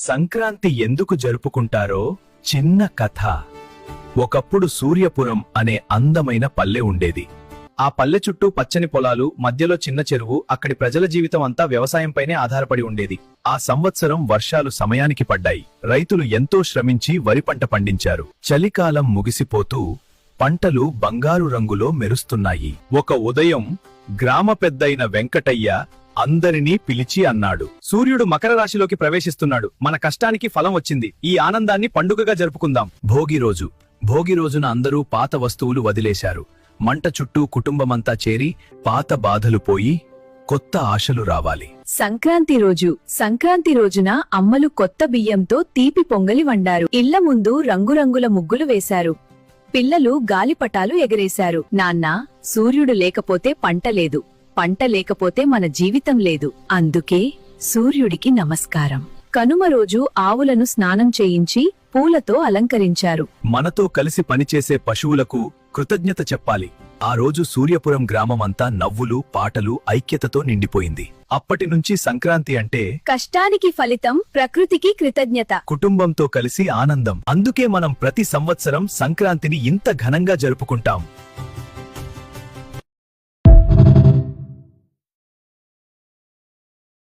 సంక్రాంతి ఎందుకు జరుపుకుంటారో చిన్న కథ. ఒకప్పుడు సూర్యపురం అనే అందమైన పల్లె ఉండేది. ఆ పల్లె చుట్టూ పచ్చని పొలాలు మధ్యలో చిన్న చెరువు అక్కడి ప్రజల జీవితం అంతా వ్యవసాయంపైనే ఆధారపడి ఉండేది. ఆ సంవత్సరం వర్షాలు సమయానికి పడ్డాయి. రైతులు ఎంతో శ్రమించి వరి పంట పండించారు. చలికాలం ముగిసిపోతూ పంటలు బంగారు రంగులో మెరుస్తున్నాయి. ఒక ఉదయం గ్రామ పెద్దయిన వెంకటయ్య అందరినీ పిలిచి అన్నాడు. సూర్యుడు మకర రాశిలోకి ప్రవేశిస్తున్నాడు. మన కష్టానికి ఫలం వచ్చింది. ఈ ఆనందాన్ని పండుగగా జరుపుకుందాం. భోగి రోజు. భోగి రోజున అందరూ పాత వస్తువులు వదిలేశారు. మంట చుట్టూ కుటుంబమంతా చేరి పాత బాధలు పోయి కొత్త ఆశలు రావాలి. సంక్రాంతి రోజు. సంక్రాంతి రోజున అమ్మలు కొత్త బియ్యంతో తీపి పొంగలి వండారు. ఇళ్ళ ముందు రంగురంగుల ముగ్గులు వేశారు. పిల్లలు గాలిపటాలు ఎగరేశారు. నాన్నా సూర్యుడు లేకపోతే పంట లేదు. పంట లేకపోతే మన జీవితం లేదు. అందుకే సూర్యుడికి నమస్కారం. కనుమ రోజు ఆవులను స్నానం చేయించి పూలతో అలంకరించారు. మనతో కలిసి పనిచేసే పశువులకు కృతజ్ఞత చెప్పాలి. ఆ రోజు సూర్యపురం గ్రామమంతా నవ్వులు పాటలు ఐక్యతతో నిండిపోయింది. అప్పటి నుంచి సంక్రాంతి అంటే కష్టానికి ఫలితం ప్రకృతికి కృతజ్ఞత. కుటుంబంతో కలిసి ఆనందం. అందుకే మనం ప్రతి సంవత్సరం సంక్రాంతిని ఇంత ఘనంగా జరుపుకుంటాం.